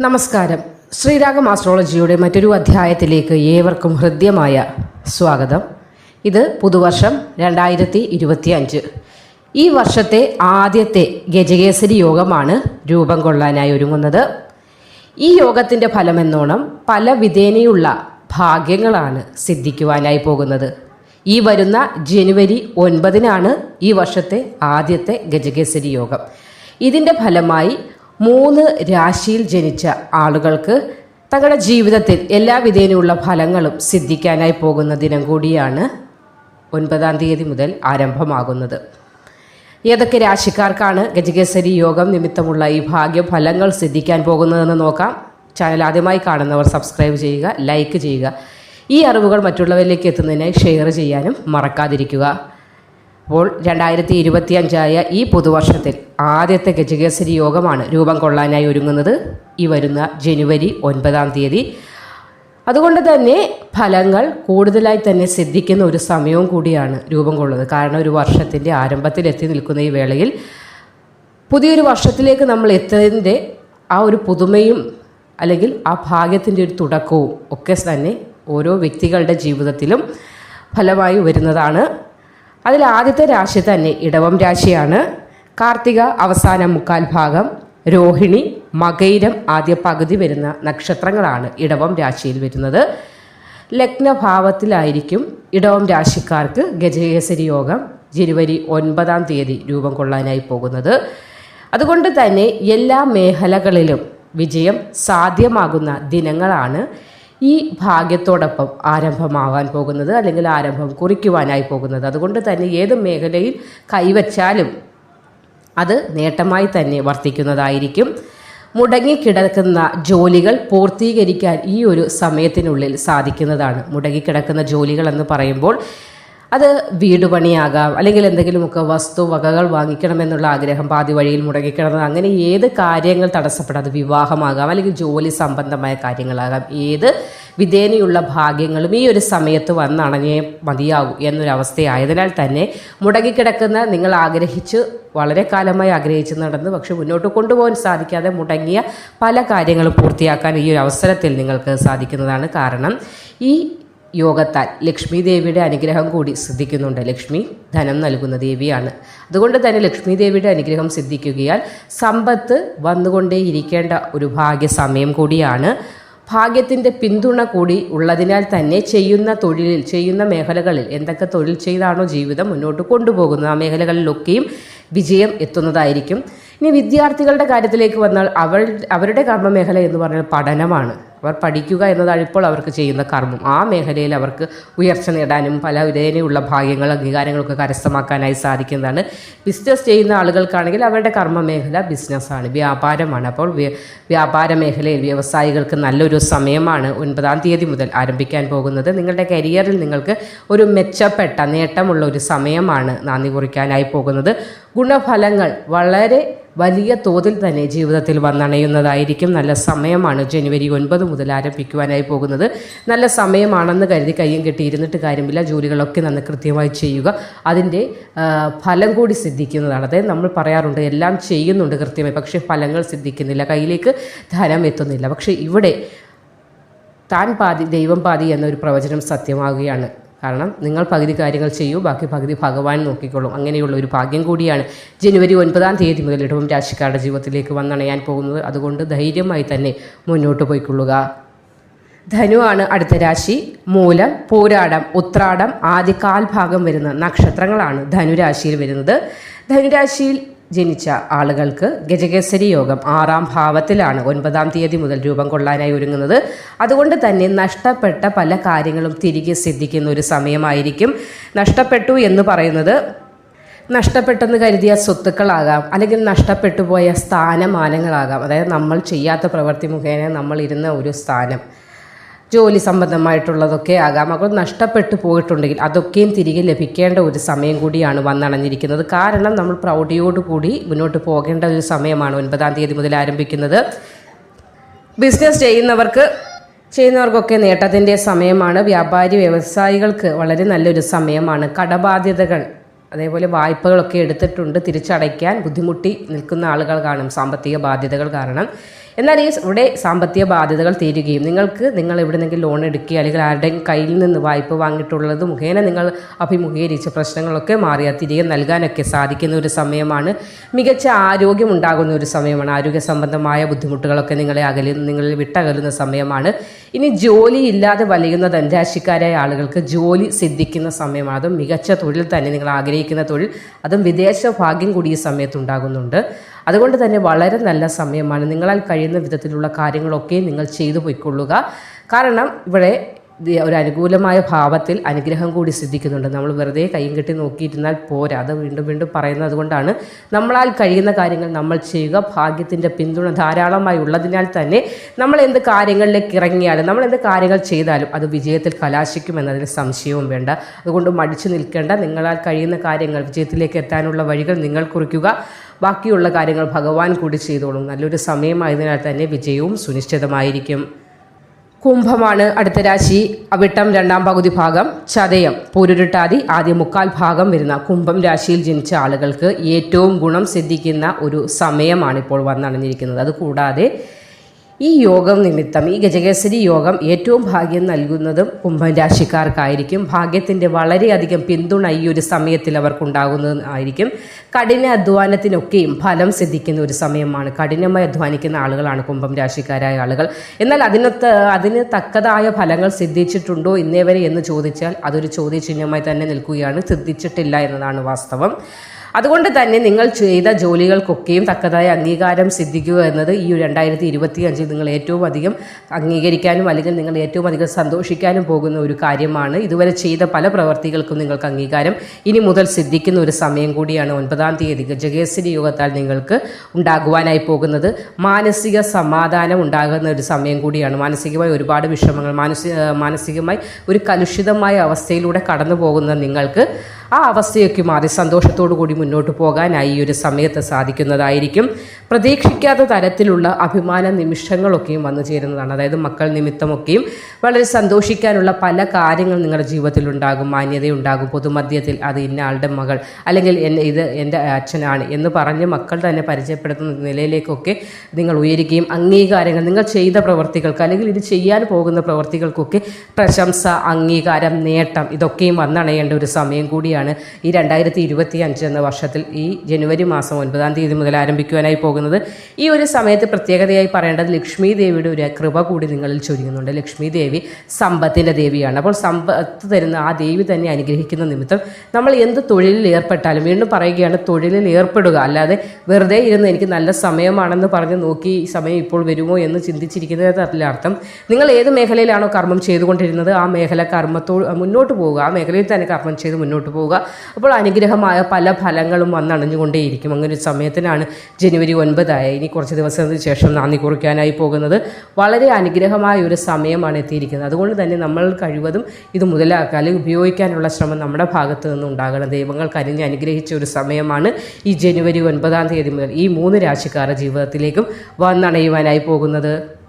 നമസ്കാരം. ശ്രീരാഗം ആസ്ട്രോളജിയുടെ മറ്റൊരു അധ്യായത്തിലേക്ക് ഏവർക്കും ഹൃദ്യമായ സ്വാഗതം. ഇത് പുതുവർഷം രണ്ടായിരത്തി ഇരുപത്തി അഞ്ച് ഈ വർഷത്തെ ആദ്യത്തെ ഗജകേസരി യോഗമാണ് രൂപം കൊള്ളാനായി ഒരുങ്ങുന്നത്. ഈ യോഗത്തിന്റെ ഫലമെന്നോണം പല വിധേനയുള്ള ഭാഗ്യങ്ങളാണ് സിദ്ധിക്കുവാനായി പോകുന്നത്. ഈ വരുന്ന ജനുവരി ഒൻപതിനാണ് ഈ വർഷത്തെ ആദ്യത്തെ ഗജകേസരി യോഗം. ഇതിന്റെ ഫലമായി മൂന്ന് രാശിയിൽ ജനിച്ച ആളുകൾക്ക് തങ്ങളുടെ ജീവിതത്തിൽ എല്ലാ വിധേനയുള്ള ഫലങ്ങളും സിദ്ധിക്കാനായി പോകുന്ന ദിനം കൂടിയാണ് ഒൻപതാം തീയതി മുതൽ ആരംഭമാകുന്നത്. ഏതൊക്കെ രാശിക്കാർക്കാണ് ഗജകേസരി യോഗം നിമിത്തമുള്ള ഈ ഭാഗ്യഫലങ്ങൾ സിദ്ധിക്കാൻ പോകുന്നതെന്ന് നോക്കാം. ചാനൽ ആദ്യമായി കാണുന്നവർ സബ്സ്ക്രൈബ് ചെയ്യുക ലൈക്ക് ചെയ്യുക. ഈ അറിവുകൾ മറ്റുള്ളവരിലേക്ക് എത്തുന്നതിനായി ഷെയർ ചെയ്യാനും മറക്കാതിരിക്കുക. അപ്പോൾ രണ്ടായിരത്തി ഇരുപത്തി അഞ്ചായ ഈ പുതുവർഷത്തിൽ ആദ്യത്തെ ഗജകേസരി യോഗമാണ് രൂപം കൊള്ളാനായി ഒരുങ്ങുന്നത്. ഈ വരുന്ന ജനുവരി ഒൻപതാം തീയതി. അതുകൊണ്ട് തന്നെ ഫലങ്ങൾ കൂടുതലായി തന്നെ സിദ്ധിക്കുന്ന ഒരു സമയവും കൂടിയാണ് രൂപം കൊള്ളുന്നത്. കാരണം ഒരു വർഷത്തിന്റെ ആരംഭത്തിൽ എത്തി നിൽക്കുന്ന ഈ വേളയിൽ പുതിയൊരു വർഷത്തിലേക്ക് നമ്മൾ എത്തുന്നതിന്റെ ആ ഒരു പുതുമയും അല്ലെങ്കിൽ ആ ഭാഗ്യത്തിന്റെ ഒരു തുടക്കവും ഒക്കെ തന്നെ ഓരോ വ്യക്തികളുടെ ജീവിതത്തിലും ഫലമായി വരുന്നതാണ്. അതിൽ ആദ്യത്തെ രാശി തന്നെ ഇടവം രാശിയാണ്. കാർത്തിക അവസാന മുക്കാൽ ഭാഗം രോഹിണി മകൈരം ആദ്യ പകുതി വരുന്ന നക്ഷത്രങ്ങളാണ് ഇടവം രാശിയിൽ വരുന്നത്. ലഗ്നഭാവത്തിലായിരിക്കും ഇടവം രാശിക്കാർക്ക് ഗജകേസരി യോഗം ജനുവരി ഒൻപതാം തീയതി രൂപം കൊള്ളാനായി പോകുന്നത്. അതുകൊണ്ട് തന്നെ എല്ലാ മേഖലകളിലും വിജയം സാധ്യമാകുന്ന ദിനങ്ങളാണ്. ഈ ഭാഗ്യത്തോടൊപ്പം ആരംഭമാവാൻ പോകുന്നത് അല്ലെങ്കിൽ ആരംഭം കുറിക്കുവാനായി പോകുന്നത്. അതുകൊണ്ട് തന്നെ ഏത് മേഖലയിൽ കൈവച്ചാലും അത് നേട്ടമായി തന്നെ വർത്തിക്കുന്നതായിരിക്കും. മുടങ്ങിക്കിടക്കുന്ന ജോലികൾ പൂർത്തീകരിക്കാൻ ഈ ഒരു സമയത്തിനുള്ളിൽ സാധിക്കുന്നതാണ്. മുടങ്ങിക്കിടക്കുന്ന ജോലികൾ എന്ന് പറയുമ്പോൾ അത് വീട് പണിയാകാം അല്ലെങ്കിൽ എന്തെങ്കിലുമൊക്കെ വസ്തു വകകൾ വാങ്ങിക്കണമെന്നുള്ള ആഗ്രഹം പാതി വഴിയിൽ മുടങ്ങിക്കിടന്നത് അങ്ങനെ ഏത് കാര്യങ്ങൾ തടസ്സപ്പെടാം അത് വിവാഹമാകാം അല്ലെങ്കിൽ ജോലി സംബന്ധമായ കാര്യങ്ങളാകാം ഏത് വിധേനയുള്ള ഭാഗ്യങ്ങളും ഈ ഒരു സമയത്ത് വന്നണഞ്ഞേ മതിയാകൂ എന്നൊരവസ്ഥയായതിനാൽ തന്നെ മുടങ്ങിക്കിടക്കുന്ന നിങ്ങൾ ആഗ്രഹിച്ച് വളരെ കാലമായി ആഗ്രഹിച്ച് നടന്ന് പക്ഷെ മുന്നോട്ട് കൊണ്ടുപോകാൻ സാധിക്കാതെ മുടങ്ങിയ പല കാര്യങ്ങളും പൂർത്തിയാക്കാൻ ഈ ഒരു അവസരത്തിൽ നിങ്ങൾക്ക് സാധിക്കുന്നതാണ് കാരണം. ഈ യോഗത്താൽ ലക്ഷ്മി ദേവിയുടെ അനുഗ്രഹം കൂടി സിദ്ധിക്കുന്നുണ്ട്. ലക്ഷ്മി ധനം നൽകുന്ന ദേവിയാണ്. അതുകൊണ്ട് തന്നെ ലക്ഷ്മി ദേവിയുടെ അനുഗ്രഹം സിദ്ധിക്കുകയാൽ സമ്പത്ത് വന്നുകൊണ്ടേ ഇരിക്കേണ്ട ഒരു ഭാഗ്യ സമയം കൂടിയാണ്. ഭാഗ്യത്തിന്റെ പിന്തുണ കൂടി ഉള്ളതിനാൽ തന്നെ ചെയ്യുന്ന തൊഴിലിൽ ചെയ്യുന്ന മേഖലകളിൽ എന്തൊക്കെ തൊഴിൽ ചെയ്താണോ ജീവിതം മുന്നോട്ട് കൊണ്ടുപോകുന്നത് ആ മേഖലകളിലൊക്കെയും വിജയം എത്തുന്നതായിരിക്കും. ഇനി വിദ്യാർത്ഥികളുടെ കാര്യത്തിലേക്ക് വന്നാൽ അവൾ അവരുടെ കർമ്മമേഖല എന്ന് പറഞ്ഞാൽ പഠനമാണ്. അവർ പഠിക്കുക എന്നതാണ് ഇപ്പോൾ അവർക്ക് ചെയ്യുന്ന കർമ്മം. ആ മേഖലയിൽ അവർക്ക് ഉയർച്ച നേടാനും പല വിധേനയുള്ള ഭാഗ്യങ്ങൾ അംഗീകാരങ്ങളൊക്കെ കരസ്ഥമാക്കാനായി സാധിക്കുന്നതാണ്. ബിസിനസ് ചെയ്യുന്ന ആളുകൾക്കാണെങ്കിൽ അവരുടെ കർമ്മ മേഖല ബിസിനസ്സാണ് വ്യാപാരമാണ്. അപ്പോൾ വ്യ- വ്യാപാര മേഖലയിൽ വ്യവസായികൾക്ക് നല്ലൊരു സമയമാണ് ഒൻപതാം തീയതി മുതൽ ആരംഭിക്കാൻ പോകുന്നത്. നിങ്ങളുടെ കരിയറിൽ നിങ്ങൾക്ക് ഒരു മെച്ചപ്പെട്ട നേട്ടമുള്ള ഒരു സമയമാണ് നന്ദി കുറിക്കാനായി പോകുന്നത്. ഗുണഫലങ്ങൾ വളരെ വലിയ തോതിൽ തന്നെ ജീവിതത്തിൽ വന്നണയുന്നതായിരിക്കും. നല്ല സമയമാണ് ജനുവരി ഒൻപത് മുതൽ ആരംഭിക്കുവാനായി പോകുന്നത്. നല്ല സമയമാണെന്ന് കരുതി കയ്യും കെട്ടി ഇരുന്നിട്ട് കാര്യമില്ല. ജോലികളൊക്കെ നന്ന് കൃത്യമായി ചെയ്യുക. അതിന്റെ ഫലം കൂടി സിദ്ധിക്കുന്നതാണ്. അതായത് നമ്മൾ പറയാറുണ്ട് എല്ലാം ചെയ്യുന്നുണ്ട് കൃത്യമായി. പക്ഷേ ഫലങ്ങൾ സിദ്ധിക്കുന്നില്ല. കയ്യിലേക്ക് ധനം എത്തുന്നില്ല. പക്ഷേ ഇവിടെ താൻ പാതി ദൈവം പാതി എന്നൊരു പ്രവചനം സത്യമാകുകയാണ് കാരണം നിങ്ങൾ പകുതി കാര്യങ്ങൾ ചെയ്യൂ ബാക്കി പകുതി ഭഗവാൻ നോക്കിക്കൊള്ളും അങ്ങനെയുള്ള ഒരു ഭാഗ്യം കൂടിയാണ് ജനുവരി ഒൻപതാം തീയതി മുതൽ ഇടവം രാശിക്കാരുടെ ജീവിതത്തിലേക്ക് വന്നണയാൻ പോകുന്നത്. അതുകൊണ്ട് ധൈര്യമായി തന്നെ മുന്നോട്ട് പോയിക്കൊള്ളുക. ആണ് അടുത്ത രാശി. മൂലം പോരാടം ഉത്രാടം ആദ്യ കാൽഭാഗം വരുന്ന നക്ഷത്രങ്ങളാണ് ധനുരാശിയിൽ വരുന്നത്. ധനുരാശിയിൽ ജനിച്ച ആളുകൾക്ക് ഗജകേസരി യോഗം ആറാം ഭാവത്തിലാണ് ഒൻപതാം തീയതി മുതൽ രൂപം കൊള്ളാനായി ഒരുങ്ങുന്നത്. അതുകൊണ്ട് തന്നെ നഷ്ടപ്പെട്ട പല കാര്യങ്ങളും തിരികെ സിദ്ധിക്കുന്ന ഒരു സമയമായിരിക്കും. നഷ്ടപ്പെട്ടു എന്ന് പറയുന്നത് നഷ്ടപ്പെട്ടെന്ന് കരുതിയ സ്വത്തുക്കളാകാം അല്ലെങ്കിൽ നഷ്ടപ്പെട്ടു പോയ സ്ഥാനമാനങ്ങളാകാം. അതായത് നമ്മൾ ചെയ്യാത്ത പ്രവൃത്തി മുഖേന നമ്മൾ ഇരുന്ന ഒരു സ്ഥാനം. ജോലി സംബന്ധമായിട്ടുള്ളതൊക്കെ ആകാം. അവർ നഷ്ടപ്പെട്ടു പോയിട്ടുണ്ടെങ്കിൽ അതൊക്കെയും തിരികെ ലഭിക്കേണ്ട ഒരു സമയം കൂടിയാണ് വന്നണഞ്ഞിരിക്കുന്നത്. കാരണം നമ്മൾ പ്രൗഢിയോടുകൂടി മുന്നോട്ട് പോകേണ്ട ഒരു സമയമാണ് ഒൻപതാം തീയതി മുതൽ ആരംഭിക്കുന്നത്. ബിസിനസ് ചെയ്യുന്നവർക്ക് ചെയ്യുന്നവർക്കൊക്കെ നേട്ടത്തിന്റെ സമയമാണ്. വ്യാപാരി വ്യവസായികൾക്ക് വളരെ നല്ലൊരു സമയമാണ്. കടബാധ്യതകൾ അതേപോലെ വായ്പകളൊക്കെ എടുത്തിട്ടുണ്ട്. തിരിച്ചടയ്ക്കാൻ ബുദ്ധിമുട്ടി നിൽക്കുന്ന ആളുകൾ കാണും. സാമ്പത്തിക ബാധ്യതകൾ കാരണം. എന്നാൽ ഈ ഇവിടെ സാമ്പത്തിക ബാധ്യതകൾ തീരുകയും നിങ്ങൾക്ക് നിങ്ങൾ എവിടെ നിന്നെങ്കിലും ലോൺ എടുക്കുക അല്ലെങ്കിൽ ആരുടെയും കയ്യിൽ നിന്ന് വായ്പ വാങ്ങിയിട്ടുള്ളത് മുഖേന നിങ്ങൾ അഭിമുഖീകരിച്ച പ്രശ്നങ്ങളൊക്കെ മാറിയാൽ തിരികെ നൽകാനൊക്കെ സാധിക്കുന്ന ഒരു സമയമാണ്. മികച്ച ആരോഗ്യം ഉണ്ടാകുന്ന ഒരു സമയമാണ്. ആരോഗ്യ സംബന്ധമായ ബുദ്ധിമുട്ടുകളൊക്കെ നിങ്ങളെ അകലി നിങ്ങളിൽ വിട്ടകലുന്ന സമയമാണ്. ഇനി ജോലി ഇല്ലാതെ വലയുന്ന ധനരാശിക്കാരായ ആളുകൾക്ക് ജോലി സിദ്ധിക്കുന്ന സമയമാണ്. അതും മികച്ച തൊഴിൽ തന്നെ നിങ്ങൾ ആഗ്രഹിക്കുന്ന തൊഴിൽ അതും വിദേശ ഭാഗ്യം കൂടി ഈ സമയത്ത് അതുകൊണ്ട് തന്നെ വളരെ നല്ല സമയമാണ്. നിങ്ങളാൽ കഴിയുന്ന വിധത്തിലുള്ള കാര്യങ്ങളൊക്കെ നിങ്ങൾ ചെയ്തു പോയിക്കൊള്ളുക. കാരണം ഇവിടെ ഒരു അനുകൂലമായ ഭാവത്തിൽ അനുഗ്രഹം കൂടി സിദ്ധിക്കുന്നുണ്ട്. നമ്മൾ വെറുതെ കൈയും കെട്ടി നോക്കിയിരുന്നാൽ പോരാ. അത് വീണ്ടും വീണ്ടും പറയുന്നത് കൊണ്ടാണ് നമ്മളാൽ കഴിയുന്ന കാര്യങ്ങൾ നമ്മൾ ചെയ്യുക. ഭാഗ്യത്തിന്റെ പിന്തുണ ധാരാളമായി ഉള്ളതിനാൽ തന്നെ നമ്മൾ എന്ത് കാര്യങ്ങളിലേക്ക് ഇറങ്ങിയാലും നമ്മൾ എന്ത് കാര്യങ്ങൾ ചെയ്താലും അത് വിജയത്തിൽ കലാശിക്കുമെന്നതിന് സംശയവും വേണ്ട. അതുകൊണ്ട് മടിച്ചു നിൽക്കേണ്ട. നിങ്ങളാൽ കഴിയുന്ന കാര്യങ്ങൾ വിജയത്തിലേക്ക് എത്താനുള്ള വഴികൾ നിങ്ങൾ കുറിക്കുക. ബാക്കിയുള്ള കാര്യങ്ങൾ ഭഗവാൻ കൂടി ചെയ്തോളും. നല്ലൊരു സമയമായതിനാൽ തന്നെ വിജയവും സുനിശ്ചിതമായിരിക്കും. കുംഭമാണ് അടുത്ത രാശി. അവിട്ടം രണ്ടാം പകുതി ഭാഗം. ചതയം പൂരുരുട്ടാതി ആദ്യ മുക്കാൽ ഭാഗം വരുന്ന കുംഭം രാശിയിൽ ജനിച്ച ആളുകൾക്ക് ഏറ്റവും ഗുണം സിദ്ധിക്കുന്ന ഒരു സമയമാണ് ഇപ്പോൾ വന്നണഞ്ഞിരിക്കുന്നത് അതുകൂടാതെ ഈ യോഗം നിമിത്തം ഈ ഗജകേസരി യോഗം ഏറ്റവും ഭാഗ്യം നൽകുന്നതും കുംഭം രാശിക്കാർക്കായിരിക്കും ഭാഗ്യത്തിന്റെ വളരെയധികം പിന്തുണ ഈ ഒരു സമയത്തിൽ അവർക്കുണ്ടാകുന്നതായിരിക്കും കഠിന അധ്വാനത്തിനൊക്കെയും ഫലം സിദ്ധിക്കുന്ന ഒരു സമയമാണ്. കഠിനമായി അധ്വാനിക്കുന്ന ആളുകളാണ് കുംഭം രാശിക്കാരായ ആളുകൾ. എന്നാൽ അതിനൊത്ത് അതിന് തക്കതായ ഫലങ്ങൾ സിദ്ധിച്ചിട്ടുണ്ടോ ഇന്നേ വരെ എന്ന് ചോദിച്ചാൽ അതൊരു ചോദ്യചിഹ്നമായി തന്നെ നിൽക്കുകയാണ്. സിദ്ധിച്ചിട്ടില്ല എന്നതാണ് വാസ്തവം. അതുകൊണ്ട് തന്നെ നിങ്ങൾ ചെയ്ത ജോലികൾക്കൊക്കെയും തക്കതായ അംഗീകാരം സിദ്ധിക്കുക എന്നത് ഈ രണ്ടായിരത്തി ഇരുപത്തി അഞ്ചിൽ നിങ്ങൾ ഏറ്റവും അധികം അംഗീകരിക്കാനും അല്ലെങ്കിൽ നിങ്ങൾ ഏറ്റവും അധികം സന്തോഷിക്കാനും പോകുന്ന ഒരു കാര്യമാണ്. ഇതുവരെ ചെയ്ത പല പ്രവർത്തികൾക്കും നിങ്ങൾക്ക് അംഗീകാരം ഇനി മുതൽ സിദ്ധിക്കുന്ന ഒരു സമയം കൂടിയാണ് ഒൻപതാം തീയതി ഗജകേസരി യോഗത്താൽ നിങ്ങൾക്ക് ഉണ്ടാകുവാനായി പോകുന്നത്. മാനസിക സമാധാനം ഉണ്ടാകുന്ന ഒരു സമയം കൂടിയാണ്. മാനസികമായി ഒരുപാട് വിഷമങ്ങൾ മാനസിക മാനസികമായി ഒരു കലുഷിതമായ അവസ്ഥയിലൂടെ കടന്നു പോകുന്ന നിങ്ങൾക്ക് ആ അവസ്ഥയൊക്കെ മാറി സന്തോഷത്തോടു കൂടി മുന്നോട്ട് പോകാനായി ഈ ഒരു സമയത്ത് സാധിക്കുന്നതായിരിക്കും. പ്രതീക്ഷിക്കാത്ത തരത്തിലുള്ള അഭിമാന നിമിഷങ്ങളൊക്കെയും വന്നു ചേരുന്നതാണ്. അതായത് മക്കൾ നിമിത്തമൊക്കെയും വളരെ സന്തോഷിക്കാനുള്ള പല കാര്യങ്ങൾ നിങ്ങളുടെ ജീവിതത്തിൽ ഉണ്ടാകും മാന്യതയുണ്ടാകും പൊതുമധ്യത്തിൽ അത് ഇന്ന ആളുടെ മകൾ അല്ലെങ്കിൽ എന്നെ ഇത് എന്റെ അച്ഛനാണ് എന്ന് പറഞ്ഞ് മക്കൾ തന്നെ പരിചയപ്പെടുത്തുന്ന നിലയിലേക്കൊക്കെ നിങ്ങൾ ഉയരുകയും അംഗീകാരങ്ങൾ നിങ്ങൾ ചെയ്ത പ്രവർത്തികൾക്ക് അല്ലെങ്കിൽ ഇത് ചെയ്യാൻ പോകുന്ന പ്രവർത്തികൾക്കൊക്കെ പ്രശംസ അംഗീകാരം നേട്ടം ഇതൊക്കെയും വന്നണയേണ്ട ഒരു സമയം കൂടിയാണ്. ഈ രണ്ടായിരത്തി ഇരുപത്തി അഞ്ച് എന്ന വർഷത്തിൽ ഈ ജനുവരി മാസം ഒൻപതാം തീയതി മുതൽ ആരംഭിക്കുവാനായി പോകുന്നത്. ഈ ഒരു സമയത്ത് പ്രത്യേകതയായി പറയേണ്ടത് ലക്ഷ്മി ദേവിയുടെ ഒരു കൃപ കൂടി നിങ്ങളിൽ ചൊരിയുന്നുണ്ട്. ലക്ഷ്മി ദേവി സമ്പത്തിന്റെ ദേവിയാണ്. അപ്പോൾ സമ്പത്ത് തരുന്ന ആ ദേവി തന്നെ അനുഗ്രഹിക്കുന്ന നിമിത്തം നമ്മൾ എന്ത് തൊഴിലിൽ ഏർപ്പെട്ടാലും വീണ്ടും പറയുകയാണ് തൊഴിലിൽ ഏർപ്പെടുക. അല്ലാതെ വെറുതെ ഇരുന്ന് എനിക്ക് നല്ല സമയമാണെന്ന് പറഞ്ഞ് നോക്കി ഈ സമയം ഇപ്പോൾ വരുമോ എന്ന് ചിന്തിച്ചിരിക്കുന്നത് അതിലെ അർത്ഥം. നിങ്ങൾ ഏത് മേഖലയിലാണോ കർമ്മം ചെയ്തുകൊണ്ടിരുന്നത് ആ മേഖല കർമ്മത്തോ മുന്നോട്ട് പോവുക. ആ മേഖലയിൽ തന്നെ കർമ്മം ചെയ്ത് മുന്നോട്ട് പോവുക. അപ്പോൾ അനുഗ്രഹമായ പല ഫലങ്ങളും വന്നണഞ്ഞുകൊണ്ടേയിരിക്കും. അങ്ങനെ ഒരു സമയത്തിനാണ് ജനുവരി ഒൻപതായ ഇനി കുറച്ച് ദിവസത്തിന് ശേഷം നാന്ദി കുറിക്കാനായി പോകുന്നത്. വളരെ അനുഗ്രഹമായ ഒരു സമയമാണ് എത്തിയിരിക്കുന്നത്. അതുകൊണ്ട് തന്നെ നമ്മൾ കഴിവതും ഇത് മുതലാക്കുക അല്ലെങ്കിൽ ഉപയോഗിക്കാനുള്ള ശ്രമം നമ്മുടെ ഭാഗത്തു നിന്നും ഉണ്ടാകണം. ദൈവങ്ങൾ കനിഞ്ഞ് അനുഗ്രഹിച്ച ഒരു സമയമാണ് ഈ ജനുവരി ഒൻപതാം തീയതി മുതൽ ഈ മൂന്ന് രാശിക്കാരുടെ ജീവിതത്തിലേക്കും വന്നണയുവാനായി പോകുന്നത്.